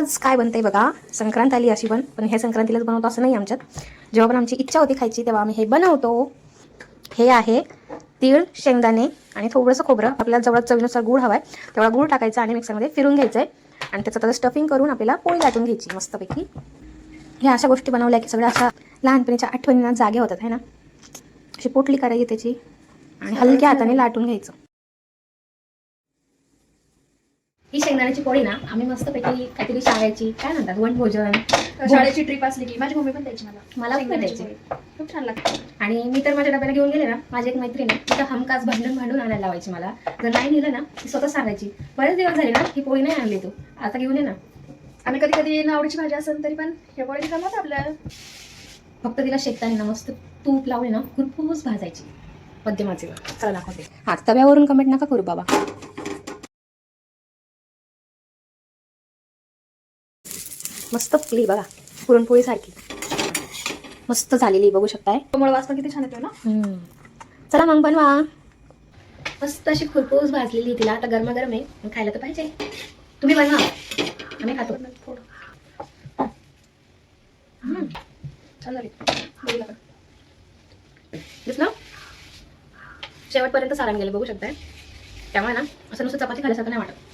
आज काय बनते बघा? संक्रांत आली अशी पण पण हे संक्रांतीलाच बनवतो असं नाही आमच्यात. जेव्हा पण आमची इच्छा होती खायची तेव्हा आम्ही हे बनवतो. हे आहे तीळ शेंगदाणे आणि थोडंसं खोबरं. आपल्याला जवळ चवीनुसार गूळ हवा आहे तेवढा गूळ टाकायचा आणि मिक्सरमध्ये फिरून घ्यायचं आहे आणि त्याचं त्याचं स्टफिंग करून आपल्याला पोळी लाटून घ्यायची मस्तपैकी. ह्या अशा गोष्टी बनवल्या की सगळ्या अशा लहानपणीच्या आठवणींना जागे होतात है ना? अशी पोटली करायची त्याची. आणि हलक्या हाताने लाटून घ्यायचं. ही शेंगदाण्याची पोळी ना आम्ही मस्तपैकी काहीतरी शाळेची काय म्हणतात वनभोजन शाळेची ट्रिप असली की माझी मम्मी पण द्यायची मला. मला पण द्यायची. खूप छान लागते. आणि मी तर माझ्या डब्याला घेऊन गेले ना माझी एक मैत्रीण आहे तिथं हमखास भांडण भांडून आणायला लावायची मला. जर नाही नेलं ना ती स्वतः सांगायची बरेच दिवस झाले ना ही पोळी नाही आणली तू आता घेऊन ये ना. आणि कधी कधी आवडीची भाजी असेल तरी पण हे पोळी जमत आपल्याला. फक्त तिला शेकताना ना मस्त तूप लावून ना कुरपूस भाजायची. मध्यमाचेवर चला दाखवते. हा तव्यावरून कमेंट नका करू बाबा. मस्त फुगली बघा. पुरणपोळी सारखी. मस्त झालेली बघू शकताय. त्यामुळे वास पण किती छान येतो ना. चला मग बनवा. मस्त अशी खुरपूस भाजलेली तिला. आता गरमागरम आहे. खायला तर पाहिजे. तुम्ही बनवा. आम्ही खातो. छान झाली. दिसलं शेवटपर्यंत सारण गेलं बघू शकताय. त्यामुळे ना असं नुसतं चपाती खाल्यासारखं नाही वाटत.